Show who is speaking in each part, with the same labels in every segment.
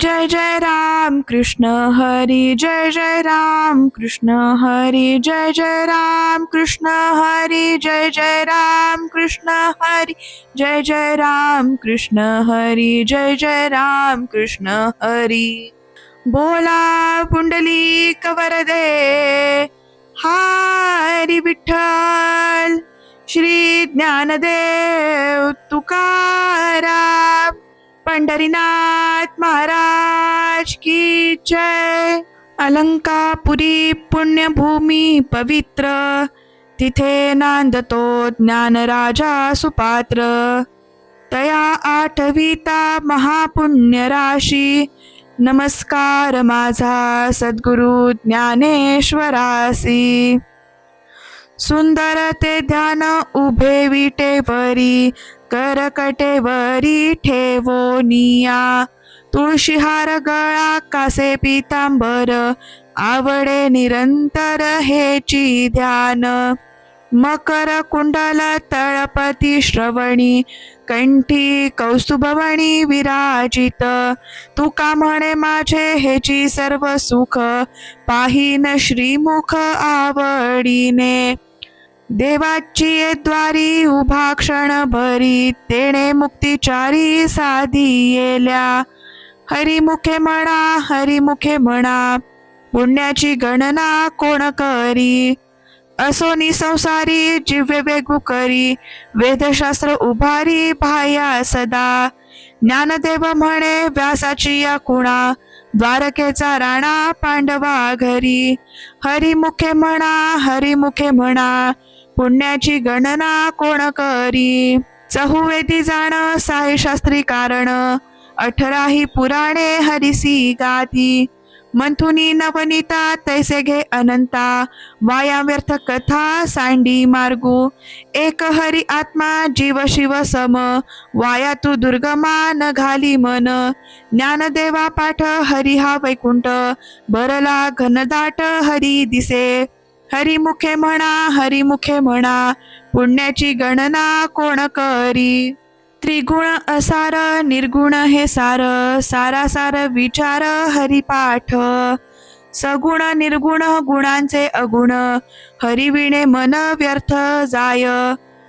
Speaker 1: जय जय राम कृष्ण हरी जय जय राम कृष्ण हरी जय जय राम कृष्ण हरी जय जय राम कृष्ण हरी जय जय राम कृष्ण हरी जय जय राम कृष्ण हरी। बोला पुंडली कवरदे हरी विठ्ठल श्री ज्ञानदेव तुकाराम। पंढरीनाथ महाराज की जय. अलंकापुरी पुण्यभूमी पवित्र. तिथे नांदतो ज्ञानराजा सुपात्र. तया आठविता महापुण्य राशी नमस्कार माझा सद्गुरु ज्ञानेश्वरासी. सुंदर ते ध्यान उभे विटेवरी. करकटेवरी ठेवोनिया तुळशीहार गळा कासे पितांबर आवडे निरंतर हेची ध्यान. मकर कुंडल तळपती श्रवणी कंठी कौस्तुभवणी विराजित. तुका म्हणे माझे हेची सर्व सुख पाहिन श्रीमुख आवडीने. देवाची द्वारी उभा क्षण भरी तेणे मुक्तिचारी साधी येल्या. हरिमुखे म्हणा हरिमुखे म्हणा पुण्याची गणना कोण करी? असोनी संसारी जिव्य वेगू करी वेदशास्त्र उभारी भाया सदा. ज्ञानदेव म्हणे व्यासाची या कुणा द्वारकेचा राणा पांडवा घरी. हरिमुखे म्हणा हरिमुखे म्हणा पुण्याची गणना कोण करी? चहुवेती जाण साई शास्त्री कारण. अठराही पुराणे हरिसी गाती. मंथुनी नवनीता तैसे घे अनंता. वाया व्यर्थ कथा सांडी मार्गू. एक हरी आत्मा जीव शिव सम. वाया तू दुर्गमा न घाली मन. ज्ञानदेवा पाठ हरी हा वैकुंठ. बरला घनदाट हरी दिसे. हरिमुखे म्हणा हरिमुखे म्हणा पुण्याची गणना कोण करी? त्रिगुण असार निर्गुण हे सार सारा सार विचार हरिपाठ. सगुण निर्गुण गुणांचे अगुण हरिविणे मन व्यर्थ जाय.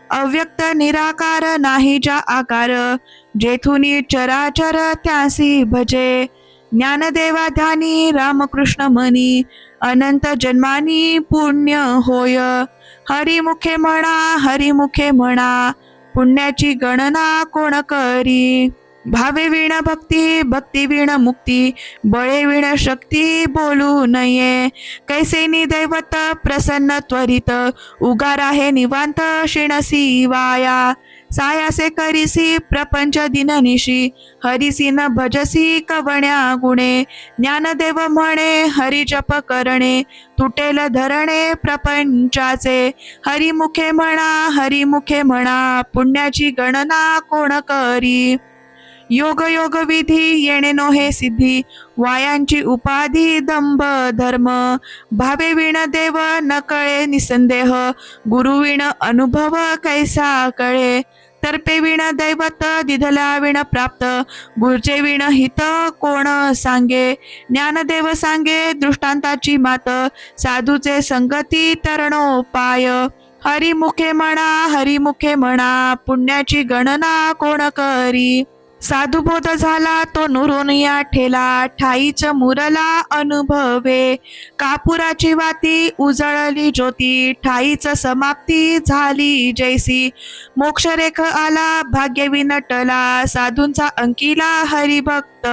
Speaker 1: अव्यक्त निराकार नाही ज्या आकार जेथुनी चराचर त्यासी भजे. ज्ञानदेवा ध्यानी रामकृष्ण मनी अनंत जन्मानी पुण्य होय. हरिमुखे म्हणा हरिमुखे म्हणा पुण्याची गणना कोण करी? भावे विण भक्ती भक्ती विण मुक्ती बळे विण शक्ती बोलू नये. कैसेनी दैवत प्रसन्न त्वरित उगार आहे निवांत शिणसी वाया. सायासे करिसी प्रपंच दिननिशी हरिसी न भजसी कवण्या गुणे ज्ञानदेव म्हणे हरि जप करणे तुटेल धरणे प्रपंचाचे हरिमुखे म्हणा हरिमुखे म्हणा पुण्याची गणना कोण करी? योग योग विधी येणे नोहे सिद्धी. वायांची उपाधी दंभ धर्म. भावे विण देव न कळे निसंदेह. गुरु विण अनुभव कैसा कळे. तर्पे विण दैवत दिधला विण प्राप्त. गुरुचे विण हित कोण सांगे. ज्ञानदेव सांगे दृष्टांताची मात. साधूचे संगती तरणोपाय. हरिमुखे म्हणा हरिमुखे म्हणा पुण्याची गणना कोण करी. साधुबोध झाला तो नुरून या ठेला ठाईच मुरला अनुभवे. कापुराची वाती उजळली ज्योती ठाईच समाप्ती झाली जैसी. मोक्षरेख आला भाग्यवीनटला साधूंचा अंकिला हरिभक्त.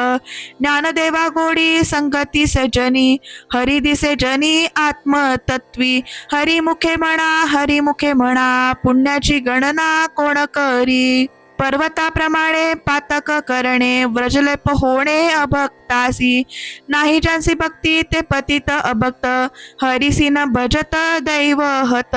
Speaker 1: ज्ञानदेवा गोडी संगती सजनी हरी दिसे जनी आत्मतत्वी. हरिमुखे म्हणा हरिमुखे म्हणा पुण्याची गणना कोण करी? पर्वताप्रमाणे पातक करणे व्रजलेप होणे अभक्तासी. नाही ज्यांची भक्ती ते पतित अभक्त. हरिसीन भजत दैव हत.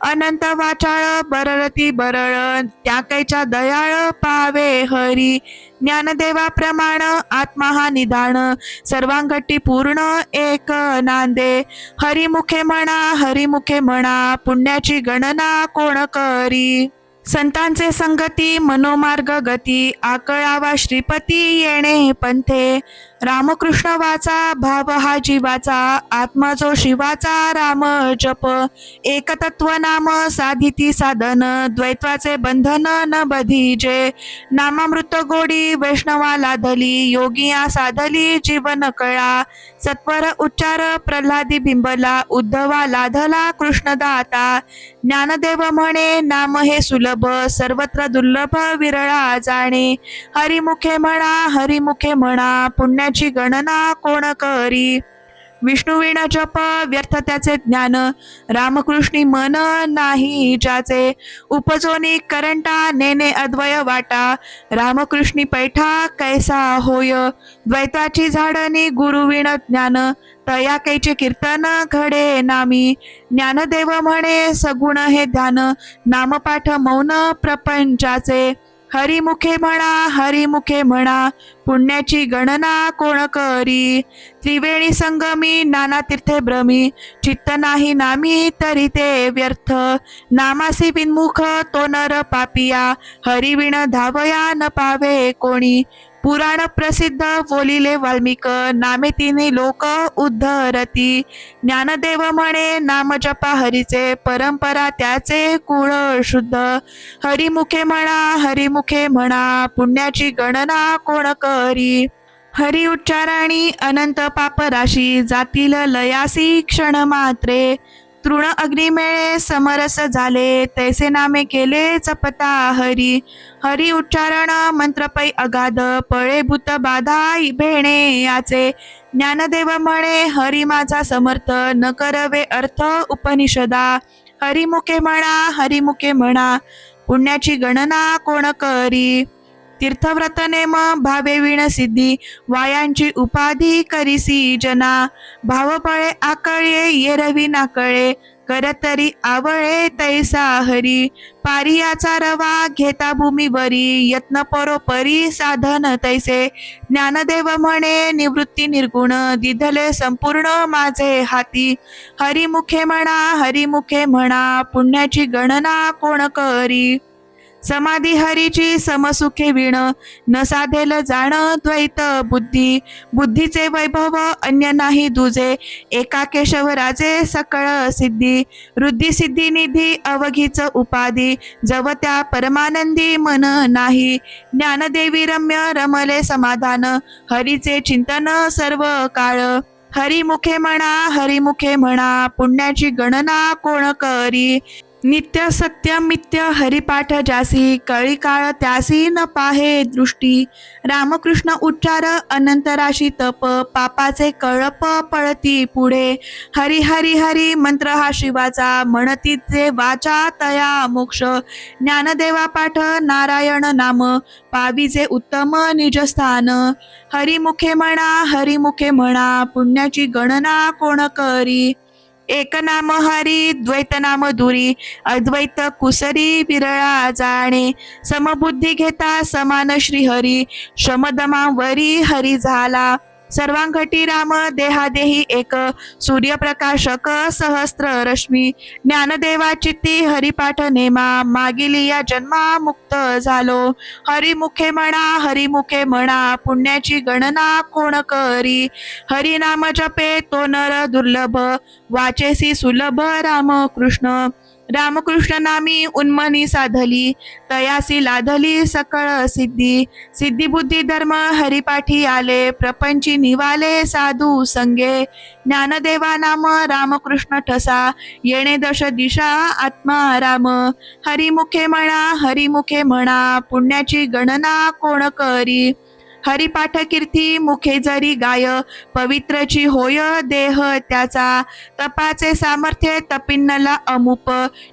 Speaker 1: अनंत वाचाळ बररती बरळ. त्या कैच्या दयाळ पावे हरी. ज्ञानदेवाप्रमाण आत्मा हा निदान. सर्वांगटी पूर्ण एक नांदे. हरिमुखे म्हणा हरिमुखे म्हणा पुण्याची गणना कोण करी? संतांचे संगती मनोमार्ग गती आकळावा श्रीपती येणे पंथे. रामकृष्ण वाचा भाव हा जीवाचा आत्मा जो शिवाचा राम जप. एकतत्व नाम साधिती साधन द्वैत्वाचे बंधन न बधीजे. नामामृत गोडी वैष्णवा लाधली योगिया साधली जीवन कळा. सत्वर उच्चार प्रल्हादी बिंबला उद्धवा लाधला कृष्णदाता. ज्ञानदेव म्हणे नाम हे सुलभ सर्वत्र दुर्लभ विरळा जाणे. हरिमुखे म्हणा हरिमुखे म्हणा पुण्याची गणना कोण करी? विष्णुवीण जप व्यर्थ त्याचे ज्ञान रामकृष्णी मन नाही ज्याचे. उपजोनी करंटा नेने अद्वय वाटा. रामकृष्णी पैठा कैसा होय? द्वैताची झाडणी गुरुविण ज्ञान. तया कैचे कीर्तन घडे नामी. ज्ञानदेव म्हणे सगुण हे ध्यान. नामपाठ मौन प्रपंचाचे. हरिमुखे म्हणा हरिमुखे म्हणा पुण्याची गणना कोण करी? त्रिवेणी संगमी नाना तीर्थे भ्रमी चित्त नाही नामी तरी ते व्यर्थ. नामासी बिनमुख तो नर पापिया हरिविण धावया न पावे कोणी? पुराण प्रसिद्ध बोलिले वाल्मिक नामे तिने लोक उद्धरती. ज्ञानदेव म्हणे नाम जपा हरीचे परंपरा त्याचे कुळ शुद्ध. हरिमुखे म्हणा हरिमुखे म्हणा पुण्याची गणना कोण करी? हरि उच्चाराणी अनंत पापराशी जातील लयासी क्षण मात्रे. तृण अग्निमेळे समरस झाले तैसे नामे केले चपता हरी. हरी उच्चारण मंत्रपै अगाध पळे भूत बाधा भेणे याचे. ज्ञानदेव म्हणे हरि माझा समर्थ न करवे अर्थ उपनिषदा. हरिमुखे म्हणा हरिमुखे म्हणा पुण्याची गणना कोण करी? तीर्थव्रत नेम भावे विण सिद्धी वायांची उपाधी करीसी जना. भावपळे आकळे येरवी नाकळे. करतरी आवळे तैसा हरी. पारियाचा रवा घेता भूमीवरी. यत्न परोपरी साधन तैसे. ज्ञानदेव म्हणे निवृत्ती निर्गुण. दिधले संपूर्ण माझे हाती. हरिमुखे म्हणा हरिमुखे म्हणा पुण्याची गणना कोण करी? समाधी हरीची समसुखे विण न साधेल जाण द्वैत बुद्धी. बुद्धीचे वैभव अन्य नाही दुजे. एका केशवराजे सकळ सिद्धी. रुद्धी सिद्धी निधी अवघीच उपाधी. जव त्या परमानंदी मन नाही. ज्ञानदेवी रम्य रमले समाधान. हरीचे चिंतन सर्व काळ. हरिमुखे म्हणा हरिमुखे म्हणा पुण्याची गणना कोण करी? नित्य सत्य मित्य हरिपाठ जासी कळी काळ त्यासी न पाहे दृष्टी. रामकृष्ण उच्चार अनंतराशी तप पापाचे कळप पळती पुढे. हरी हरी हरी मंत्र हा शिवाचा म्हणतीचे वाचा तया मोक्ष. ज्ञानदेवा पाठ नारायण नाम पावीचे उत्तम निजस्थान. हरिमुखे म्हणा हरिमुखे म्हणा पुण्याची गणना कोण करी? एक नाम हरी द्वैत नाम दुरी अद्वैत कुसरी विरळा जाणे. समबुद्धी घेता समान श्रीहरी शमदमावरी हरी झाला. सर्वांगटी राम देहादेही एक सूर्यप्रकाशक सहस्त्र रश्मी ज्ञानदेवा चित्ती हरिपाठ नेमा मागिली या जन्मा मुक्त झालो. हरिमुखे म्हणा हरिमुखे म्हणा पुण्याची गणना कोण करी? हरिनाम जपे तो नर दुर्लभ वाचेसी सुलभ राम कृष्ण. रामकृष्ण नामी उन्मनी साधली तयासी लाधली सकळ सिद्धी. सिद्धी बुद्धी धर्म हरिपाठी आले प्रपंची निवाले साधू संगे. ज्ञानदेवा नाम रामकृष्ण ठसा येणे दश दिशा आत्मा राम. हरिमुखे म्हणा हरिमुखे म्हणा पुण्याची गणना कोण करी? हरिपाठ कीर्ती मुखे जरी गाय पवित्रची होय देह त्याचा तपाचे सामर्थ्य तपिन्नला अमुप.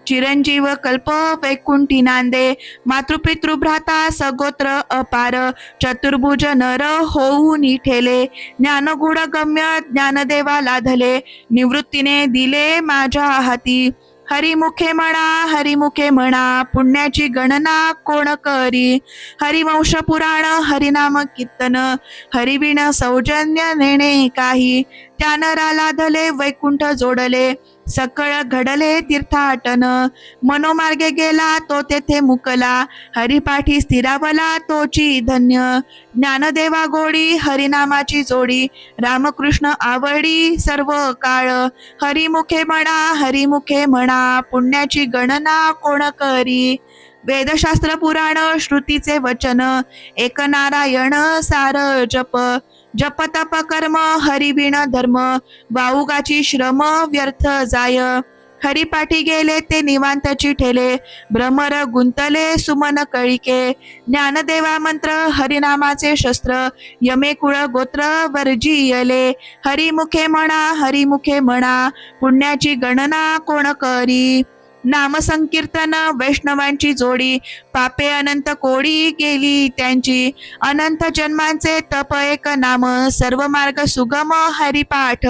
Speaker 1: चिरंजीव कल्प वैकुंठी नांदे मातृपितृभ्राता सगोत्र अपार. चतुर्भुज नर होऊन ठेले ज्ञानगुण गम्य ज्ञानदेवा लाधले निवृत्तीने दिले माझ्या हाती. हरिमुखे म्हणा हरिमुखे म्हणा पुण्याची गणना कोण करी? हरिवंश पुराण हरिनाम कीर्तन हरिविण सौजन्य नेणे काही. त्या नराला धले वैकुंठ जोडले सकळ घडले तीर्थाटन. मनोमार्गे गेला तो तेथे मुकला. हरिपाठी स्थिरावला तोची धन्य. ज्ञानदेवा गोडी हरिनामाची जोडी. रामकृष्ण आवडी सर्व काळ. हरिमुखे म्हणा हरिमुखे म्हणा पुण्याची गणना कोण करी? वेदशास्त्र पुराण श्रुतीचे वचन. एक नारायण सार जप. जप तप कर्म हरिविण धर्म वाऊगाची श्रम व्यर्थ जाय. हरिपाठी गेले ते निवांतची ठेले भ्रमर गुंतले सुमन कळिके. ज्ञानदेवा मंत्र हरिनामाचे शस्त्र यमे कुळ गोत्र वर्जियले. हरिमुखे म्हणा हरिमुखे म्हणा पुण्याची गणना कोण करी? नामसंकीर्तन वैष्णवांची जोडी पापे अनंत कोडी गेली त्यांची. अनंत जन्मांचे तप एक नाम सर्व मार्ग सुगम हरिपाठ.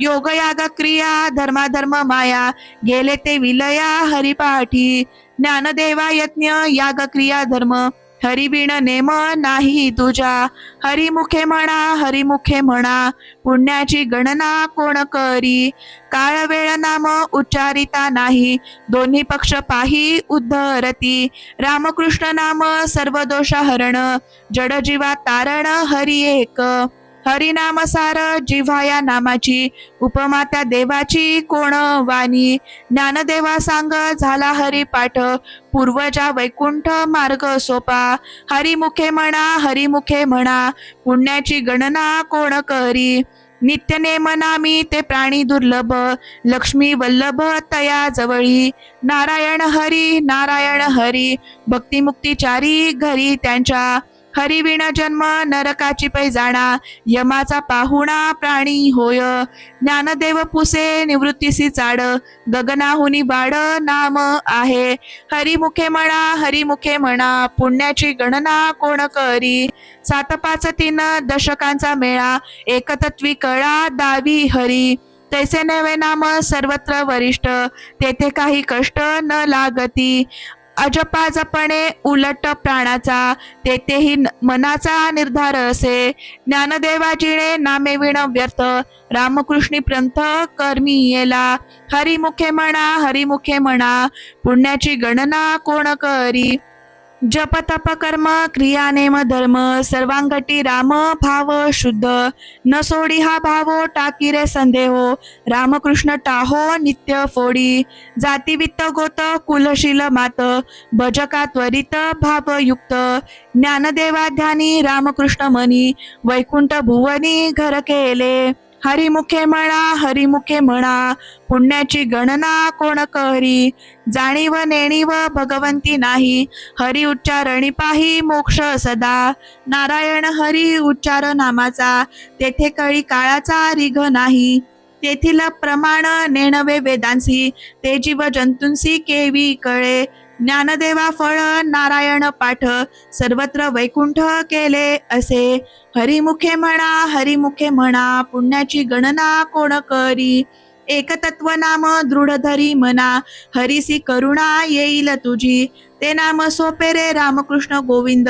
Speaker 1: योग याग क्रिया धर्माधर्म माया गेले ते विलया हरिपाठी. ज्ञानदेवा यज्ञ याग क्रिया धर्म. हरिविण नेम नाही तुझ्या. हरिमुखे म्हणा हरिमुखे म्हणा पुण्याची गणना कोण करी? काळ वेळ नाम उच्चारिता नाही दोन्ही पक्ष पाही उद्धरती. रामकृष्ण नाम सर्व दोष हरण जडजीवा तारण हरि एक. हरिनाम सार जिव्हा या नामाची उपमा त्या देवाची कोण वाणी? ज्ञानदेवा सांग झाला हरिपाठ पूर्वजा वैकुंठ मार्ग सोपा हरिमुखे म्हणा हरिमुखे म्हणा पुण्याची गणना कोण करी? नित्य नेमनामी ते प्राणी दुर्लभ लक्ष्मी वल्लभ तया जवळी. नारायण हरी नारायण हरी भक्तिमुक्तीचारी घरी त्यांच्या हरिविण जन्म नरकाची पै जाणा यमाचा पाहुणा प्राणी होय. ज्ञानदेव पुसे निवृत्तीसी चाड गगनाहुनी बाड नाम आहे. हरिमुखे म्हणा हरिमुखे म्हणा पुण्याची गणना कोण करी? सात पाच तीन दशकांचा मेळा एकतत्वी कळा दावी हरी. तैसे नवे नाम सर्वत्र वरिष्ठ तेथे काही कष्ट न लागती. अजपाजपणे उलट प्राणाचा तेथेही मनाचा निर्धार असे. ज्ञानदेवाजीने नामेविण व्यर्थ. रामकृष्णी प्रंथ कर्मी येला. हरिमुखे म्हणा हरिमुखे म्हणा. पुण्याची गणना कोण करी? जप तप कर्म क्रिया नेम धर्म सर्वांगटी राम भाव शुद्ध। न सोडी हा भावो टाकी रे संदेहो। रामकृष्ण टाहो नित्य फोडी। जाती वित्त गोत कुलशील मात। भजका त्वरित भावयुक्त। ज्ञानदेवा ध्यानी रामकृष्ण मनी। वैकुंठ भुवनी घर केले। हरिमुखे म्हणा हरिमुखे म्हणा पुण्याची गणना कोण करी? जाणीव नेणीव भगवंती नाही. हरि उच्चारणी पाही मोक्ष सदा. नारायण हरी उच्चार नामाचा. तेथे कळी काळाचा रिघ नाही. तेथील प्रमाण नेणवे वेदांसी. ते जीव जंतूंसी केवी कळे. ज्ञानदेवा फळ नारायण पाठ सर्वत्र वैकुंठ केले असे. हरिमुखे म्हणा हरिमुखे म्हणा पुण्याची गणना कोण करी? एकतत्व नाम दृढ धरी मना हरिसी करुणा येईल तुझी. ते नाम सोपे रे रामकृष्ण गोविंद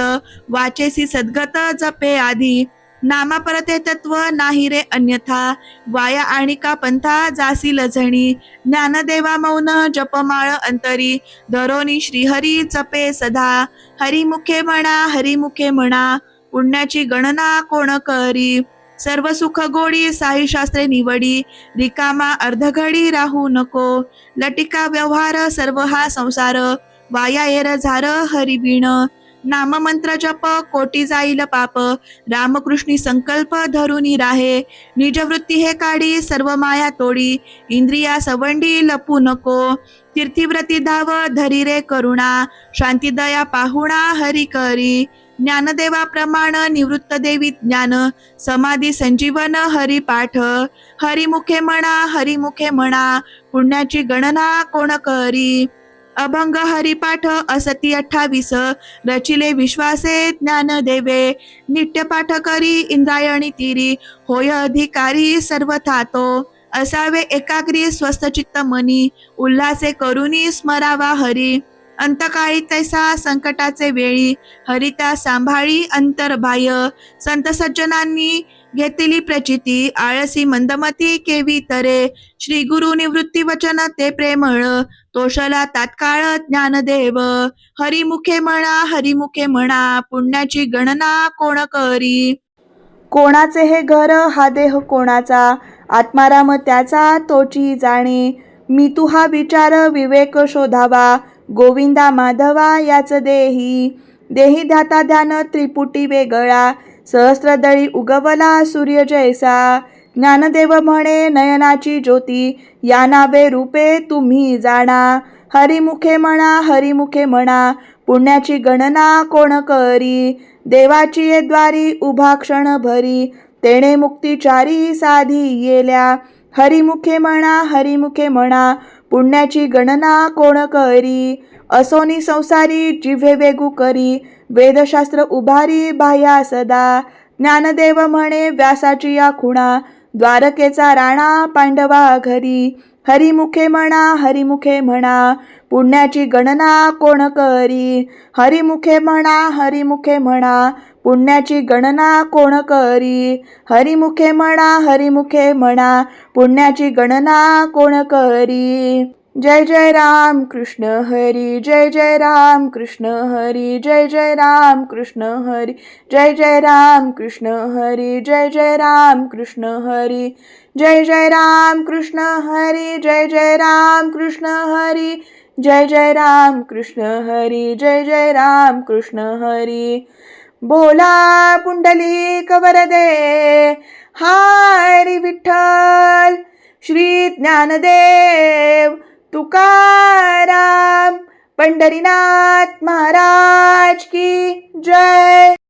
Speaker 1: वाचेसी सद्गत जपे आधी. नामा परते तत्व नाही रे अन्यथा. वाया आणि का पंथा जासी लझणी ज्ञानदेवा मौन जपमाळ अंतरी. धरोनी श्रीहरी जपे सदा. हरिमुखे म्हणा हरिमुखे म्हणा. पुण्याची गणना कोण करी? सर्व सुख गोडी साई शास्त्रे निवडी. रिकामा अर्धघडी राहू नको. लटिका व्यवहार सर्व हा संसार. वाया एर झार हरिबीण. नाममंत्र जप कोटी जाईल पाप रामकृष्णी संकल्प धरुनी राहे. निजवृत्ती हे काढी सर्व माया तोडी. इंद्रिया सवंडी लपू नको. तीर्थीव्रती धाव धरी रे करुणा. शांती दया पाहुणा हरी करी. ज्ञानदेवा प्रमाण निवृत्त देवी ज्ञान. समाधी संजीवन हरिपाठ हरिमुखे म्हणा हरिमुखे म्हणा पुण्याची गणना कोण करी? अभंग हरिपाठ असती अठ्ठावीस. रचिले विश्वासे ज्ञान देवे नित्य पाठ करी इंद्रायणी तिरी. होय अधिकारी सर्व थातो असावे एकाग्री स्वस्थ चित्त मनी. उल्हासे करुनी स्मरावा हरी. अंतकाळी तैसा संकटाचे वेळी. हरिता सांभाळी अंतर्बाह्य संत सज्जनांनी घेतली प्रचिती. आळसी मंदमती केवी तरे. श्री गुरु निवृत्ती वचन ते प्रेमळ. तोषला तात्काळ ज्ञानदेव. हरिमुखे म्हणा हरिमुखे म्हणा पुण्याची गणना कोण करी?
Speaker 2: कोणाचे हे घर हा देह कोणाचा? आत्माराम त्याचा तोची जाणे. मी तू हा विचार विवेक शोधावा. गोविंदा माधवा याच देही. देही ध्याता ध्यान त्रिपुटी वेगळा. सहस्रदळी उगवला सूर्य जैसा. ज्ञानदेव म्हणे नयनाची ज्योती या नावे रूपे तुम्ही जाणा. हरिमुखे म्हणा हरिमुखे म्हणा पुण्याची गणना कोण करी? देवाची ये द्वारी उभा क्षण भरी तेणे मुक्तिचारी साधी येल्या. हरिमुखे म्हणा हरिमुखे म्हणा पुण्याची गणना कोण करी? असोनी संसारी जिव्हे वेगू करी वेदशास्त्र उभारी बाह्या सदा. ज्ञानदेव म्हणे व्यासाची या खुणा द्वारकेचा राणा पांडवा घरी. हरिमुखे म्हणा हरिमुखे म्हणा पुण्याची गणना कोण करी? हरिमुखे म्हणा हरिमुखे म्हणा पुण्याची गणना कोण करी? हरिमुखे म्हणा हरिमुखे म्हणा पुण्याची गणना कोण करी? जय जय राम कृष्ण हरी जय जय राम कृष्ण हरी जय जय राम कृष्ण हरी जय जय राम कृष्ण हरी जय जय राम कृष्ण हरी जय जय राम कृष्ण हरी जय जय राम कृष्ण हरी जय जय राम कृष्ण हरी जय जय राम कृष्ण हरी। बोला कुंडली वरदे हरी विठ्ठल श्री ज्ञानदेव तुकाराम पंढरीनाथ महाराज की जय.